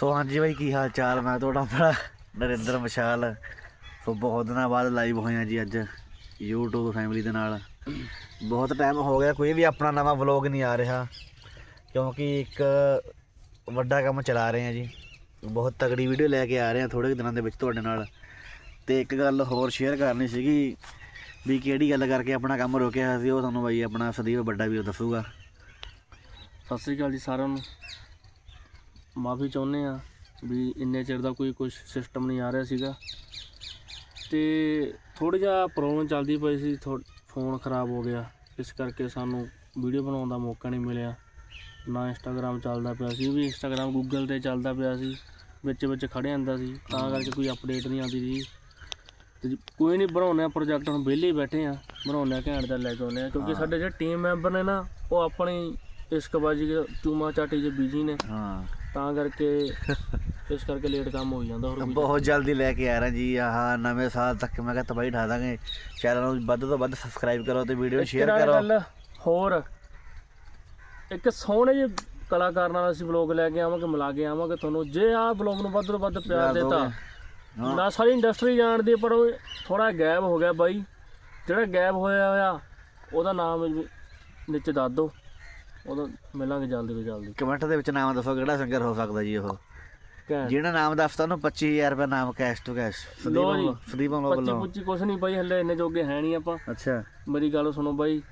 ਸੋ ਹਾਂਜੀ ਬਾਈ, ਕੀ ਹਾਲ ਚਾਲ? ਮੈਂ ਤੁਹਾਡਾ ਆਪਣਾ ਨਰਿੰਦਰ ਮਸ਼ਾਲ। ਸੋ ਬਹੁਤ ਦਿਨਾਂ ਬਾਅਦ ਲਾਈਵ ਹੋਏ ਆ ਜੀ ਅੱਜ YouTube ਫੈਮਿਲੀ ਦੇ ਨਾਲ। ਬਹੁਤ ਟਾਈਮ ਹੋ ਗਿਆ, ਕੋਈ ਵੀ ਆਪਣਾ ਨਵਾਂ ਵਲੌਗ ਨਹੀਂ ਆ ਰਿਹਾ, ਕਿਉਂਕਿ ਇੱਕ ਵੱਡਾ ਕੰਮ ਚਲਾ ਰਹੇ ਆ ਜੀ। ਬਹੁਤ ਤਗੜੀ ਵੀਡੀਓ ਲੈ ਕੇ ਆ ਰਹੇ ਆ ਥੋੜੇ ਕੁ ਦਿਨਾਂ ਦੇ ਵਿੱਚ ਤੁਹਾਡੇ ਨਾਲ। ਤੇ ਇੱਕ ਗੱਲ ਹੋਰ ਸ਼ੇਅਰ ਕਰਨੀ ਸੀਗੀ ਵੀ ਕਿਹੜੀ ਗੱਲ ਕਰਕੇ ਆਪਣਾ ਕੰਮ ਰੋਕਿਆ ਸੀ, ਉਹ ਤੁਹਾਨੂੰ ਬਾਈ ਆਪਣਾ ਸਦੀਵ ਵੱਡਾ ਵੀ ਉਹ ਦੱਸੂਗਾ। ਸਤਿ ਸ੍ਰੀ ਅਕਾਲ ਜੀ ਸਾਰਿਆਂ ਨੂੰ। ਮਾਫੀ ਚਾਹੁੰਦੇ ਆ ਵੀ ਇੰਨੇ ਚਿਰ ਦਾ ਕੋਈ ਕੁਝ ਸਿਸਟਮ ਨਹੀਂ ਆ ਰਿਹਾ ਸੀਗਾ। ਤੇ ਥੋੜਾ ਜਿਹਾ ਪ੍ਰੋਬਲਮ ਚੱਲਦੀ ਪਈ ਸੀ ਫੋਨ ਖਰਾਬ ਹੋ ਗਿਆ। ਇਸ ਕਰਕੇ ਸਾਨੂੰ ਵੀਡੀਓ ਬਣਾਉਣ ਦਾ ਮੌਕਾ ਨਹੀਂ ਮਿਲਿਆ। ਨਾ ਇੰਸਟਾਗ੍ਰam ਚੱਲਦਾ ਪਿਆ ਸੀ ਵੀ ਇੰਸਟਾਗ੍ਰam ਗੂਗਲ ਤੇ ਚੱਲਦਾ ਪਿਆ ਸੀ ਵਿੱਚ ਵਿੱਚ ਖੜੇ ਜਾਂਦਾ ਸੀ। ਤਾਂ ਕਰਕੇ ਕੋਈ ਅਪਡੇਟ ਨਹੀਂ ਆਉਂਦੀ ਸੀ ਤੇ ਕੋਈ ਨਹੀਂ ਬਣਾਉਂਦੇ ਆ ਪ੍ਰੋਜੈਕਟ ਹੁਣ ਵਿਹਲੇ ਬੈਠੇ ਆ ਬਣਾਉਂਦੇ ਆ ਘੈਂਟ ਦਾ ਲੈ ਕੇ ਆਉਂਦੇ ਆ ਕਿਉਂਕਿ। ਸਾਡੇ ਜਿਹੜੇ ਟੀਮ ਮੈਂਬਰ ਨੇ ਨਾ ਉਹ ਆਪਣੀ ਇਸ਼ਕਬਾਜੀ ਦੇ ਚੂਮਾ ਚਾਟੀ 'ਚ ਬਿਜ਼ੀ ਨੇ। ਹਾਂ। ਤਾਂ ਕਰਕੇ ਇਸ ਕਰਕੇ ਲੇਟ ਕੰਮ ਹੋ ਜਾਂਦਾ ਹੋਰ ਕੋਈ। ਬਹੁਤ ਜਲਦੀ ਲੈ ਕੇ ਆ ਰਹੇ ਜੀ ਆਹ ਨਵੇਂ ਸਾਲ ਤੱਕ ਮੈਂ ਕਿਹਾ ਤਬਾਈ ਢਾ ਦਾਂਗੇ। ਚੈਨਲ ਨੂੰ ਵੱਧ ਤੋਂ ਵੱਧ ਸਬਸਕ੍ਰਾਈਬ ਕਰੋ ਤੇ ਵੀਡੀਓ ਸ਼ੇਅਰ ਨਾਲ ਕਰੋ। ਗੱਲ ਹੋਰ। ਇੱਕ ਸੋਹਣੇ ਜਿਹੇ ਕਲਾਕਾਰ ਨਾਲ ਅਸੀਂ ਵਲੌਗ ਲੈ ਕੇ ਆਵਾਂਗੇ ਮਿਲਾ ਕੇ ਆਵਾਂਗੇ ਤੁਹਾਨੂੰ। ਜੇ ਆਹ ਵਲੌਗ ਨੂੰ ਵੱਧ ਤੋਂ ਵੱਧ ਪਿਆਰ ਪਿਆਰ ਦਿੱਤਾ। ਹਾਂ। ਨਾ ਸਾਰੀ ਇੰਡਸਟਰੀ ਜਾਣਦੀ ਹੈ, ਪਰ ਉਹ ਥੋੜਾ ਗੈਪ ਹੋ ਗਿਆ ਬਾਈ। ਜਿਹੜਾ ਗੈਪ ਹੋਇਆ ਹੋਇਆ ਉਹਦਾ ਨਾਮ ਵੀ ਨੀਚੇ ਦੱਸ ਦਿਓ। ਉਹਦਾ ਮਿਲਾਂਗੇ ਜਲਦੀ ਤੋਂ ਜਲਦੀ। ਕਮੈਂਟ ਦੇ ਵਿੱਚ ਨਾਮ ਦੱਸੋ ਕਿਹੜਾ ਸਿੰਗਰ ਹੋ ਸਕਦਾ ਜੀ ਉਹ। ਘੈਂਟ ਜਿਹੜਾ ਨਾਮ ਦੱਸਦਾ ਉਹਨੂੰ 25000 ਰੁਪਏ ਨਾਮ ਕੈਸ਼ ਟੂ ਕੈਸ਼। ਲਓ ਜੀ। ਸਦੀਪ ਸਦੀਪ ਵੱਲੋਂ ਪੱਚੀ ਵੱਲੋਂ। ਪੁੱਚੀ ਕੁਛ ਨਹੀਂ ਬਾਈ ਹੱਲੇ ਇੰਨੇ ਜੋਗੇ ਹੈ ਨਹੀਂ ਆਪਾਂ। ਅੱਛਾ। ਮੇਰੀ ਗੱਲ ਸੁਣੋ ਬਾਈ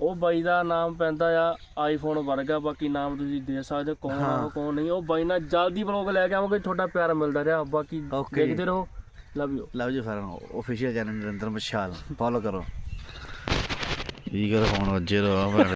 ਉਹ ਬਾਈ ਦਾ ਨਾਮ ਪੈਂਦਾ ਆ ਆਈਫੋਨ ਵਰਗਾ ਬਾਕੀ ਨਾਮ ਤੁਸੀਂ ਦੇ ਸਕਦੇ ਹੋ, ਕੌਣ ਆ ਉਹ ਕੌਣ ਨਹੀਂ। ਉਹ ਬਾਈ ਨਾਲ ਜਲਦੀ ਬਲੌਗ ਲੈ ਕੇ ਆਵਾਂਗੇ ਤੁਹਾਡਾ ਪਿਆਰ ਮਿਲਦਾ ਰਿਹਾ। ਬਾਕੀ Okay. ਦੇਖਦੇ ਰਹੋ। ਲਵ ਯੂ ਲਵ ਜੀ ਫਰਨ ਆਫੀਸ਼ੀਅਲ ਚੈਨਲ ਨਿਰੰਤਰ ਮਸ਼ਾਲ। ਫੋਲੋ ਕਰੋ। ਠੀਕ ਹੈ ਫੋਨ ਵੱਜੇ ਰੋ